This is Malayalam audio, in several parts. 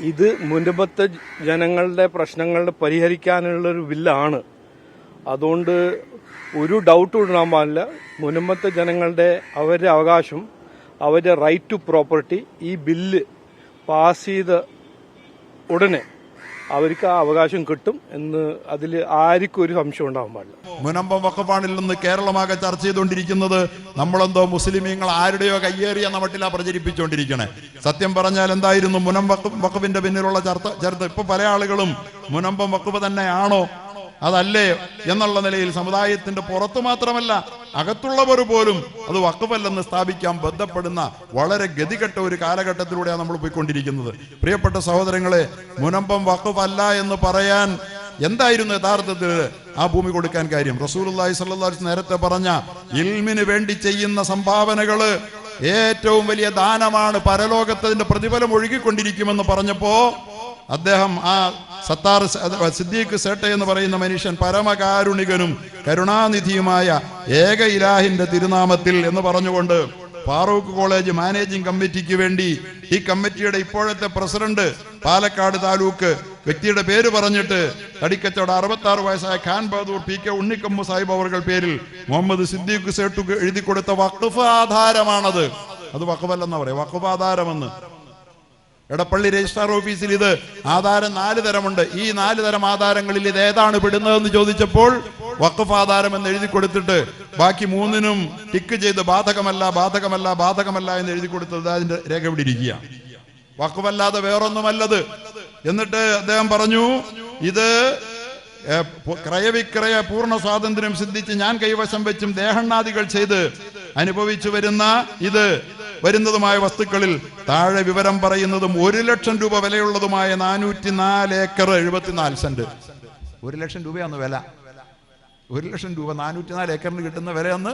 ഇത് മുൻപത്തെ ജനങ്ങളുടെ പ്രശ്നങ്ങൾ പരിഹരിക്കാനുള്ള ഒരു ബില്ലാണ് അതുകൊണ്ട് ഒരു ഡൗട്ടും ഇടാൻ പാടില്ല. മുൻപത്തെ ജനങ്ങളുടെ അവരുടെ അവകാശം അവരുടെ റൈറ്റ് ടു പ്രോപ്പർട്ടി ഈ ബില്ല് പാസ് ചെയ്ത ഉടനെ അവർക്ക് ആ അവകാശം കിട്ടും എന്ന് അതിൽ ആർക്കും ഒരു സംശയം ഉണ്ടാവാൻ പാടില്ല. മുനമ്പം വക്കഫാണിൽ നിന്ന് കേരളമാകെ ചർച്ച ചെയ്തുകൊണ്ടിരിക്കുന്നത് നമ്മളെന്തോ മുസ്ലിമീങ്ങൾ ആരുടെയോ കയ്യേറിയ മട്ടിലാ പ്രചരിപ്പിച്ചുകൊണ്ടിരിക്കണേ. സത്യം പറഞ്ഞാൽ എന്തായിരുന്നു മുനം വഖഫ് വഖഫിന്റെ പിന്നിലുള്ള ചർച്ച ചർച്ച ഇപ്പൊ പല ആളുകളും മുനമ്പം വഖഫ് തന്നെയാണോ അതല്ലേ എന്നുള്ള നിലയിൽ സമുദായത്തിന്റെ പുറത്തു മാത്രമല്ല അകത്തുള്ളവർ പോലും അത് വഖഫല്ലെന്ന് സ്ഥാപിക്കാൻ ബന്ധപ്പെടുന്ന വളരെ ഗതികെട്ട ഒരു കാലഘട്ടത്തിലൂടെയാണ് നമ്മൾ പോയിക്കൊണ്ടിരിക്കുന്നത്. പ്രിയപ്പെട്ട സഹോദരങ്ങളെ മുനമ്പം വഖഫ് അല്ല എന്ന് പറയാൻ എന്തായിരുന്നു യഥാർത്ഥത്തിൽ ആ ഭൂമി കൊടുക്കാൻ കാര്യം? അലൈഹി വസല്ലം നേരത്തെ പറഞ്ഞ ഇൽമിന് വേണ്ടി ചെയ്യുന്ന സംഭാവനകൾ ഏറ്റവും വലിയ ദാനമാണ് പരലോകത്തതിന്റെ പ്രതിഫലം ഒഴുകിക്കൊണ്ടിരിക്കുമെന്ന് പറഞ്ഞപ്പോ അദ്ദേഹം ആ സത്താർ സിദ്ദീഖ് സേട്ട എന്ന് പറയുന്ന മനുഷ്യൻ പരമകാരുണികനും കരുണാനിധിയുമായ ഏക ഇലാഹിന്റെ തിരുനാമത്തിൽ എന്ന് പറഞ്ഞുകൊണ്ട് ഫാറൂഖ് കോളേജ് മാനേജിംഗ് കമ്മിറ്റിക്ക് വേണ്ടി ഈ കമ്മിറ്റിയുടെ ഇപ്പോഴത്തെ പ്രസിഡന്റ് പാലക്കാട് താലൂക്ക് വ്യക്തിയുടെ പേര് പറഞ്ഞിട്ട് തടിക്കച്ചവട അറുപത്തി ആറ് വയസ്സായ ഖാൻ ബഹദൂർ പി കെ ഉണ്ണിക്കമ്മു സാഹിബ് അവർ പേരിൽ മുഹമ്മദ് സിദ്ദീഖ് സേട്ടുക്ക് എഴുതി കൊടുത്ത വഖഫ് ആധാരമാണത്. അത് വഖഫല്ലെന്നാ പറയാം. വഖഫ് ആധാരമെന്ന്. എടപ്പള്ളി രജിസ്ട്രാർ ഓഫീസിൽ ഇത് ആധാരം നാല് തരമുണ്ട്. ഈ നാല് തരം ആധാരങ്ങളിൽ ഇത് ഏതാണ് പെടുന്നതെന്ന് ചോദിച്ചപ്പോൾ വഖഫ് ആധാരം എന്ന് എഴുതി കൊടുത്തിട്ട് ബാക്കി മൂന്നിനും ടിക്ക് ചെയ്ത് ബാധകമല്ല ബാധകമല്ല ബാധകമല്ല എന്ന് എഴുതി കൊടുത്തത് അതിന്റെ രേഖ ഇവിടെ ഇരിക്കുക വഖഫല്ലാതെ വേറൊന്നുമല്ലത്. എന്നിട്ട് അദ്ദേഹം പറഞ്ഞു ഇത് ക്രയവിക്രയ പൂർണ സ്വാതന്ത്ര്യം സിദ്ധിച്ച് ഞാൻ കൈവശം വെച്ചും ദേഹണ്ണാദികൾ ചെയ്ത് അനുഭവിച്ചു വരുന്ന ഇത് വരുന്നതുമായ വസ്തുക്കളിൽ താഴെ വിവരം പറയുന്നതും ഒരു ലക്ഷം രൂപ വിലയുള്ളതുമായ നാനൂറ്റി നാല് ഏക്കർ എഴുപത്തിനാല് സെന്റ്. ഒരു ലക്ഷം രൂപയാണ് വില. ഒരു ലക്ഷം രൂപ നാനൂറ്റി നാല് ഏക്കറിന് കിട്ടുന്ന വില അന്ന്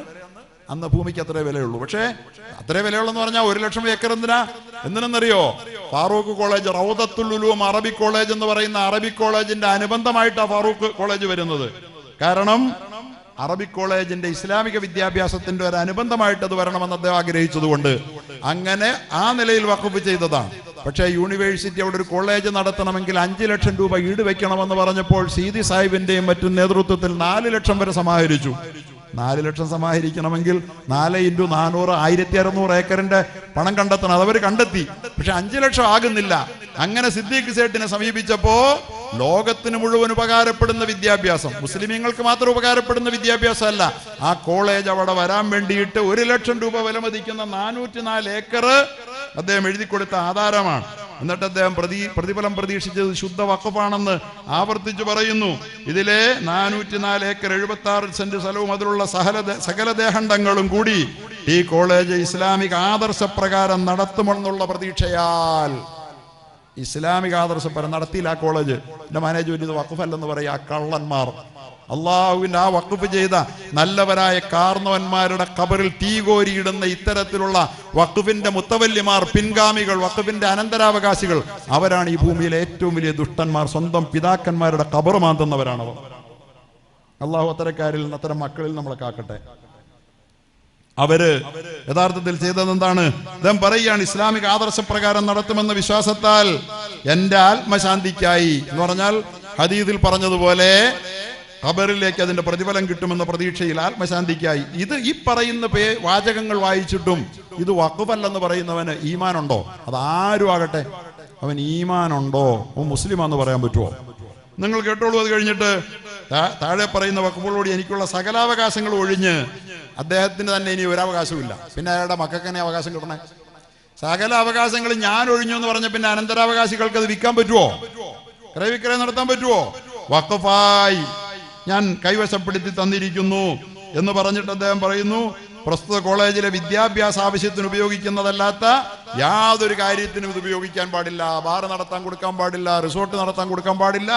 അന്ന് ഭൂമിക്ക് അത്രേ വിലയുള്ളൂ. പക്ഷേ അത്രേ വിലയുള്ളെന്ന് പറഞ്ഞാൽ ഒരു ലക്ഷം ഏക്കർ എന്തിനാ? എന്തിനെന്നറിയോ? ഫാറൂഖ് കോളേജ് റൗദത്തുൽ ഉലൂം അറബി കോളേജ് എന്ന് പറയുന്ന അറബി കോളേജിന്റെ അനുബന്ധമായിട്ടാണ് ഫാറൂഖ് കോളേജ് വരുന്നത്. കാരണം അറബിക് കോളേജിന്റെ ഇസ്ലാമിക വിദ്യാഭ്യാസത്തിന്റെ ഒരു അനുബന്ധമായിട്ട് അത് വരണമെന്ന് അദ്ദേഹം ആഗ്രഹിച്ചതുകൊണ്ട് അങ്ങനെ ആ നിലയിൽ വഖഫ് ചെയ്തതാണ്. പക്ഷേ യൂണിവേഴ്സിറ്റി അവിടെ ഒരു കോളേജ് നടത്തണമെങ്കിൽ അഞ്ച് ലക്ഷം രൂപ ഈട് വെക്കണമെന്ന് പറഞ്ഞപ്പോൾ സീതി സാഹിബിന്റെയും മറ്റും നേതൃത്വത്തിൽ നാല് ലക്ഷം വരെ സമാഹരിച്ചു. നാല് ലക്ഷം സമാഹരിക്കണമെങ്കിൽ നാല് ഇന്റു നാനൂറ് ആയിരത്തി അറുന്നൂറ് ഏക്കറിന്റെ പണം കണ്ടെത്തണം. അതവർ കണ്ടെത്തി. പക്ഷെ അഞ്ചു ലക്ഷം ആകുന്നില്ല. അങ്ങനെ സിദ്ദീഖ് സേട്ടിനെ സമീപിച്ചപ്പോ ലോകത്തിന് മുഴുവൻ ഉപകാരപ്പെടുന്ന വിദ്യാഭ്യാസം മുസ്ലിമീങ്ങൾക്ക് മാത്രം ഉപകാരപ്പെടുന്ന വിദ്യാഭ്യാസം അല്ല ആ കോളേജ് അവിടെ വരാൻ വേണ്ടിയിട്ട് ഒരു ലക്ഷം രൂപ വില മതിക്കുന്ന നാനൂറ്റി നാല് ഏക്കർ അദ്ദേഹം എഴുതി കൊടുത്ത ആധാരമാണ്. എന്നിട്ട് അദ്ദേഹം പ്രതി പ്രതിഫലം പ്രതീക്ഷിച്ചത് ശുദ്ധ വക്കഫാണെന്ന് ആവർത്തിച്ചു പറയുന്നു. ഇതിലെ നാനൂറ്റി നാല് ഏക്കർ എഴുപത്തി ആറ് സെന്റ് സ്ഥലവും അതിലുള്ള സകല സകല ദേഹണ്ഡങ്ങളും കൂടി ഈ കോളേജ് ഇസ്ലാമിക ആദർശപ്രകാരം നടത്തുമെന്നുള്ള പ്രതീക്ഷയാൽ ഇസ്ലാമിക ആദർശപരം നടത്തിയില്ല ആ കോളേജ്. എന്റെ മാനേജ്മെന്റ് ഇത് വക്കുഫല്ലെന്ന് പറയാ കള്ളന്മാർ. അള്ളാഹുവിന്റെ ആ വക്കുഫ് ചെയ്ത നല്ലവരായ കാർന്നവന്മാരുടെ കബറിൽ തീ കോരിയിടുന്ന ഇത്തരത്തിലുള്ള വക്കുഫിന്റെ മുത്തവല്യമാർ പിൻഗാമികൾ വക്കുഫിന്റെ അനന്തരാവകാശികൾ അവരാണ് ഈ ഭൂമിയിലെ ഏറ്റവും വലിയ ദുഷ്ടന്മാർ സ്വന്തം പിതാക്കന്മാരുടെ കബർ മാന്തുന്നവരാണവർ. അള്ളാഹു അത്തരക്കാരിൽ നിന്ന് അത്തരം മക്കളിൽ നമ്മളെ കാക്കട്ടെ. അവർ യഥാർത്ഥത്തിൽ ചെയ്തത് എന്താണ് അദ്ദേഹം പറയുകയാണ് ഇസ്ലാമിക ആദർശപ്രകാരം നടത്തുമെന്ന വിശ്വാസത്താൽ എന്റെ ആത്മശാന്തിക്കായി എന്ന് പറഞ്ഞാൽ ഹദീദിൽ പറഞ്ഞതുപോലെ ഖബറിലേക്ക് അതിന്റെ പ്രതിഫലം കിട്ടുമെന്ന പ്രതീക്ഷയിൽ ആത്മശാന്തിക്കായി. ഇത് ഈ പറയുന്ന പേ വാചകങ്ങൾ വായിച്ചിട്ടും ഇത് വഖഫല്ലെന്ന് പറയുന്നവന് ഈമാനുണ്ടോ? അത് ആരും ആകട്ടെ അവൻ ഈമാനുണ്ടോ? മുസ്ലിമാന്ന് പറയാൻ പറ്റുമോ നിങ്ങൾ കേട്ടോളൂ അത് കഴിഞ്ഞിട്ട്. താഴെ പറയുന്ന വകുപ്പുകളോട് എനിക്കുള്ള സകലാവകാശങ്ങൾ ഒഴിഞ്ഞ് അദ്ദേഹത്തിന് തന്നെ ഇനി ഒരു അവകാശമില്ല പിന്നെ അയാളുടെ മക്കൾക്ക് തന്നെ അവകാശം കിട്ടണേ? സകല അവകാശങ്ങൾ ഞാൻ ഒഴിഞ്ഞു എന്ന് പറഞ്ഞ പിന്നെ അനന്തരാവകാശികൾക്ക് അത് വിൽക്കാൻ പറ്റുമോ ക്രയവിക്രയം നടത്താൻ പറ്റുമോ വക്കഫായി ഞാൻ കൈവശപ്പെടുത്തി തന്നിരിക്കുന്നു എന്ന് പറഞ്ഞിട്ട് അദ്ദേഹം പറയുന്നു പ്രസ്തുത കോളേജിലെ വിദ്യാഭ്യാസ ആവശ്യത്തിന് ഉപയോഗിക്കുന്നതല്ലാത്ത യാതൊരു കാര്യത്തിനും ഇത് ഉപയോഗിക്കാൻ പാടില്ല. ബാർ നടത്താൻ കൊടുക്കാൻ പാടില്ല റിസോർട്ട് നടത്താൻ കൊടുക്കാൻ പാടില്ല.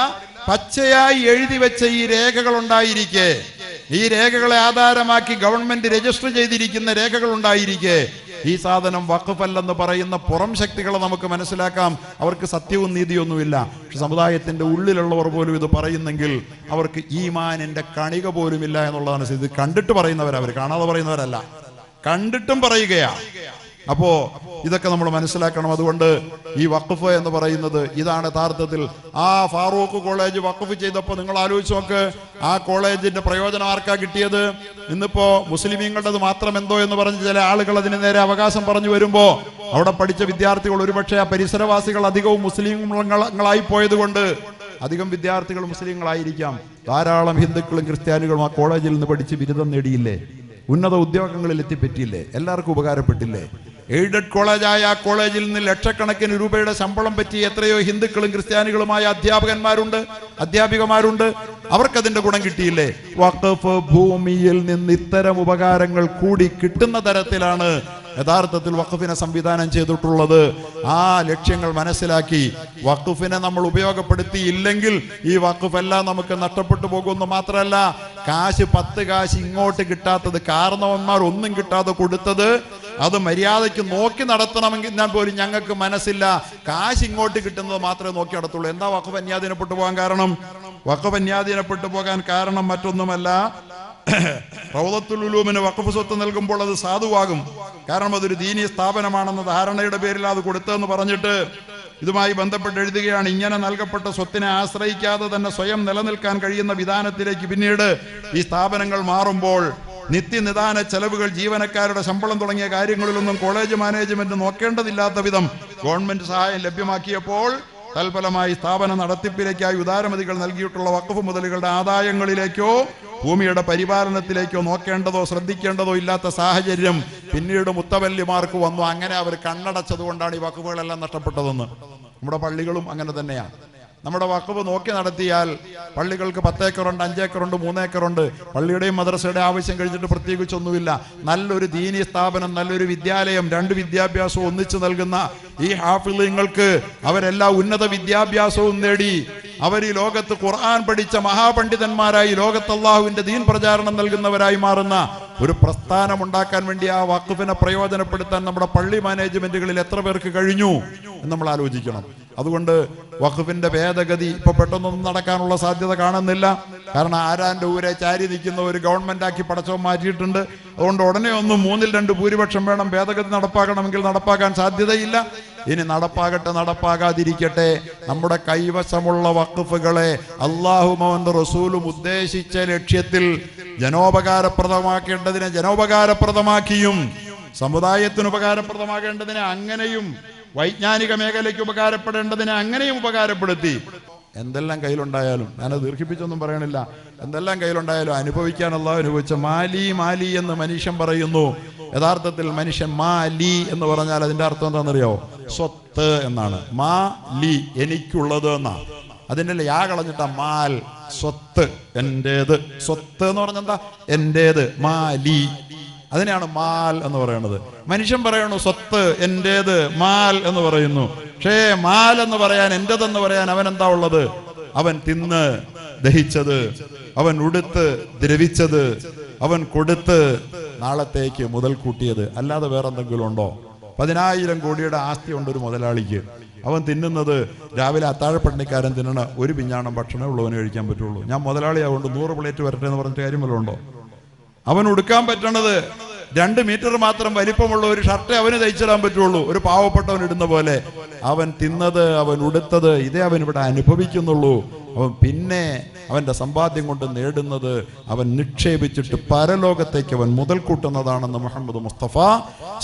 പച്ചയായി എഴുതി വെച്ച ഈ രേഖകൾ ഉണ്ടായിരിക്കെ. ഈ രേഖകളെ ആധാരമാക്കി ഗവൺമെന്റ് രജിസ്റ്റർ ചെയ്തിരിക്കുന്ന രേഖകൾ ഉണ്ടായിരിക്കെ. ഈ സാധനം വഖഫല്ലെന്ന് പറയുന്ന പുറം ശക്തികളെ നമുക്ക് മനസ്സിലാക്കാം. അവർക്ക് സത്യവും നീതിയൊന്നുമില്ല. പക്ഷെ സമുദായത്തിന്റെ ഉള്ളിലുള്ളവർ പോലും ഇത് പറയുന്നെങ്കിൽ അവർക്ക് ഈ മാനിന്റെ കണിക പോലുമില്ല എന്നുള്ളതാണ്. ഇത് കണ്ടിട്ട് പറയുന്നവരവർ കാണാതെ പറയുന്നവരല്ല. കണ്ടിട്ടും പറയുകയാ. അപ്പോ ഇതൊക്കെ നമ്മൾ മനസ്സിലാക്കണം. അതുകൊണ്ട് ഈ വഖഫ് എന്ന് പറയുന്നത് ഇതാണ് യഥാർത്ഥത്തിൽ. ആ ഫാറൂഖ് കോളേജ് വഖഫ് ചെയ്തപ്പോൾ നിങ്ങൾ ആലോചിച്ച് നോക്ക്. ആ കോളേജിന്റെ പ്രയോജനം ആർക്കാ കിട്ടിയത്? ഇന്നിപ്പോ മുസ്ലിമീങ്ങളുടേത് മാത്രം എന്തോ എന്ന് പറഞ്ഞ് ചില ആളുകൾ അതിന് നേരെ അവകാശം പറഞ്ഞു വരുമ്പോ അവിടെ പഠിച്ച വിദ്യാർത്ഥികൾ ഒരുപക്ഷെ ആ പരിസരവാസികൾ അധികവും മുസ്ലിങ്ങളായി പോയത് കൊണ്ട് അധികം വിദ്യാർത്ഥികൾ മുസ്ലിങ്ങളായിരിക്കാം. ധാരാളം ഹിന്ദുക്കളും ക്രിസ്ത്യാനികളും ആ കോളേജിൽ നിന്ന് പഠിച്ച് ബിരുദം നേടിയില്ലേ? ഉന്നത ഉദ്യോഗങ്ങളിൽ എത്തിപ്പറ്റിയില്ലേ എല്ലാവർക്കും ഉപകാരപ്പെട്ടില്ലേ? എയ്ഡഡ് കോളേജായ ആ കോളേജിൽ നിന്ന് ലക്ഷക്കണക്കിന് രൂപയുടെ ശമ്പളം പറ്റി എത്രയോ ഹിന്ദുക്കളും ക്രിസ്ത്യാനികളുമായ അധ്യാപകന്മാരുണ്ട് അധ്യാപികമാരുണ്ട്. അവർക്കതിന്റെ ഗുണം കിട്ടിയില്ലേ? വഖഫ് ഭൂമിയിൽ നിന്ന് ഇത്തരം ഉപകാരങ്ങൾ കൂടി കിട്ടുന്ന തരത്തിലാണ് യഥാർത്ഥത്തിൽ വഖഫിനെ സംവിധാനം ചെയ്തിട്ടുള്ളത് ആ ലക്ഷ്യങ്ങൾ മനസ്സിലാക്കി വഖഫിനെ നമ്മൾ ഉപയോഗപ്പെടുത്തിയില്ലെങ്കിൽ ഈ വഖഫ് എല്ലാം നമുക്ക് നഷ്ടപ്പെട്ടു പോകുമെന്ന് മാത്രമല്ല കാശ് പത്ത് കാശ് ഇങ്ങോട്ട് കിട്ടാത്തത് കാരണവന്മാർ ഒന്നും കിട്ടാതെ കൊടുത്തത് അത് മര്യാദയ്ക്ക് നോക്കി നടത്തണമെങ്കിൽ ഞാൻ പോലും ഞങ്ങൾക്ക് മനസ്സില്ല. കാശ് ഇങ്ങോട്ട് കിട്ടുന്നത് മാത്രമേ നോക്കി നടത്തുള്ളൂ. എന്താ വഖഫ് പോകാൻ കാരണം? വഖഫ് പോകാൻ കാരണം മറ്റൊന്നുമല്ല റൗദത്തുൽ ഉലൂമിന് വഖഫ് സ്വത്ത് നൽകുമ്പോൾ അത് സാധുവാകും. കാരണം അതൊരു ദീനീ സ്ഥാപനമാണെന്ന ധാരണയുടെ പേരിൽ അത് കൊടുത്തതെന്ന് പറഞ്ഞിട്ട് ഇതുമായി ബന്ധപ്പെട്ട് എഴുതുകയാണ് ഇങ്ങനെ നൽകപ്പെട്ട സ്വത്തിനെ ആശ്രയിക്കാതെ തന്നെ സ്വയം നിലനിൽക്കാൻ കഴിയുന്ന വിധാനത്തിലേക്ക് പിന്നീട് ഈ സ്ഥാപനങ്ങൾ മാറുമ്പോൾ നിത്യനിദാന ചെലവുകൾ ജീവനക്കാരുടെ ശമ്പളം തുടങ്ങിയ കാര്യങ്ങളിലൊന്നും കോളേജ് മാനേജ്മെന്റ് നോക്കേണ്ടതില്ലാത്ത വിധം ഗവൺമെന്റ് സഹായം ലഭ്യമാക്കിയപ്പോൾ തൽഫലമായി സ്ഥാപന നടത്തിപ്പിലേക്കായി ഉദാരമതികൾ നൽകിയിട്ടുള്ള വഖഫ് മുതലുകളുടെ ആദായങ്ങളിലേക്കോ ഭൂമിയുടെ പരിപാലനത്തിലേക്കോ നോക്കേണ്ടതോ ശ്രദ്ധിക്കേണ്ടതോ ഇല്ലാത്ത സാഹചര്യം പിന്നീട് മുത്തവല്ലിമാർക്ക് വന്നു. അങ്ങനെ അവർ കണ്ണടച്ചത് കൊണ്ടാണ് ഈ വകുപ്പുകളെല്ലാം നഷ്ടപ്പെട്ടതെന്ന്. നമ്മുടെ പള്ളികളും അങ്ങനെ തന്നെയാണ്. നമ്മുടെ വഖഫ് നോക്കി നടത്തിയാൽ പള്ളികൾക്ക് പത്തേക്കറുണ്ട് അഞ്ചേക്കറുണ്ട് മൂന്നേക്കറുണ്ട്. പള്ളിയുടെയും മദ്രസയുടെ ആവശ്യം കഴിഞ്ഞിട്ട് പ്രത്യേകിച്ചൊന്നുമില്ല. നല്ലൊരു ദീനി സ്ഥാപനം നല്ലൊരു വിദ്യാലയം രണ്ട് വിദ്യാഭ്യാസവും ഒന്നിച്ചു നൽകുന്ന ഈ ഹാഫിളിങ്ങൾക്ക് അവരെല്ലാ ഉന്നത വിദ്യാഭ്യാസവും നേടി. അവർ ഈ ലോകത്ത് ഖുർആൻ പഠിച്ച മഹാപണ്ഡിതന്മാരായി ലോകത്ത് അള്ളാഹുവിന്റെ ദീൻ പ്രചാരണം നൽകുന്നവരായി മാറുന്ന ഒരു പ്രസ്ഥാനം ഉണ്ടാക്കാൻ വേണ്ടി ആ വഖഫിനെ പ്രയോജനപ്പെടുത്താൻ നമ്മുടെ പള്ളി മാനേജ്മെന്റുകളിൽ എത്ര പേർക്ക് കഴിഞ്ഞു എന്ന് നമ്മൾ ആലോചിക്കണം. അതുകൊണ്ട് വഖഫിന്റെ ഭേദഗതി ഇപ്പൊ പെട്ടെന്നൊന്നും നടക്കാനുള്ള സാധ്യത കാണുന്നില്ല. കാരണം ആരാന്റെ ഊരെ ചാരി നിൽക്കുന്ന ഒരു ഗവൺമെന്റ് ആക്കി പടച്ചോ മാറ്റിയിട്ടുണ്ട്. അതുകൊണ്ട് ഉടനെ ഒന്നും മൂന്നിൽ രണ്ട് ഭൂരിപക്ഷം വേണം ഭേദഗതി നടപ്പാക്കണമെങ്കിൽ നടപ്പാക്കാൻ സാധ്യതയില്ല. ഇനി നടപ്പാകട്ടെ നടപ്പാകാതിരിക്കട്ടെ. നമ്മുടെ കൈവശമുള്ള വഖഫുകളെ അള്ളാഹുമോന്റെ റസൂലും ഉദ്ദേശിച്ച ലക്ഷ്യത്തിൽ ജനോപകാരപ്രദമാക്കേണ്ടതിനെ ജനോപകാരപ്രദമാക്കിയും സമുദായത്തിന് ഉപകാരപ്രദമാകേണ്ടതിനെ അങ്ങനെയും വൈജ്ഞാനിക മേഖലയ്ക്ക് ഉപകാരപ്പെടേണ്ടതിനെ അങ്ങനെയും ഉപകാരപ്പെടുത്തി. എന്തെല്ലാം കയ്യിലുണ്ടായാലും ഞാനത് ദീർഘിപ്പിച്ചൊന്നും പറയണില്ല. എന്തെല്ലാം കയ്യിലുണ്ടായാലും അനുഭവിക്കാനുള്ള അനുഭവിച്ച മാലി മാലി എന്ന് മനുഷ്യൻ പറയുന്നു. യഥാർത്ഥത്തിൽ മനുഷ്യൻ മാലി എന്ന് പറഞ്ഞാൽ അതിന്റെ അർത്ഥം എന്താണെന്നറിയോ? സ്വത്ത് എന്നാണ്. മാ ലി എനിക്കുള്ളത് എന്നാ. അതിന്റെ യാ കളഞ്ഞിട്ട മാൽ സ്വത്ത് എന്റേത്. സ്വത്ത് എന്ന് പറഞ്ഞെന്താ എന്റേത് മാലി. അതിനെയാണ് മാൽ എന്ന് പറയുന്നത്. മനുഷ്യൻ പറയണു സ്വത്ത് എന്റെത് മാൽ എന്ന് പറയുന്നു. പക്ഷേ മാൽ എന്ന് പറയാൻ എന്റെതെന്ന് പറയാൻ അവൻ എന്താ ഉള്ളത്? അവൻ തിന്ന് ദഹിച്ചത് അവൻ ഉടുത്ത് ദ്രവിച്ചത് അവൻ കൊടുത്ത് നാളത്തേക്ക് മുതൽ കൂട്ടിയത്. അല്ലാതെ വേറെ എന്തെങ്കിലും ഉണ്ടോ? പതിനായിരം കോടിയുടെ ആസ്തി ഉണ്ട് ഒരു മുതലാളിക്ക്. അവൻ തിന്നുന്നത് രാവിലെ അത്താഴപ്പട്ടിണിക്കാരൻ തിന്നണ ഒരു പിഞ്ഞാണം ഭക്ഷണമേ ഉള്ളവന് കഴിക്കാൻ പറ്റുള്ളൂ. ഞാൻ മുതലാളിയാവുകൊണ്ട് നൂറ് പ്ലേറ്റ് വരട്ടെ എന്ന് പറഞ്ഞിട്ട് കാര്യം വല്ലതും ഉണ്ടോ? അവൻ ഉടുക്കാൻ പറ്റണത് രണ്ട് മീറ്റർ മാത്രം വലിപ്പമുള്ള ഒരു ഷർട്ട് അവന് തയ്ച്ചിടാൻ പറ്റുള്ളൂ. ഒരു പാവപ്പെട്ടവൻ ഇടുന്ന പോലെ. അവൻ തിന്നത് അവൻ ഉടുത്തത് ഇതേ അവൻ ഇവിടെ അനുഭവിക്കുന്നുള്ളൂ. അവൻ പിന്നെ അവന്റെ സമ്പാദ്യം കൊണ്ട് നേടുന്നത് അവൻ നിക്ഷേപിച്ചിട്ട് പരലോകത്തേക്ക് അവൻ മുതൽ കൂട്ടുന്നതാണെന്ന് മുഹമ്മദ് മുസ്തഫ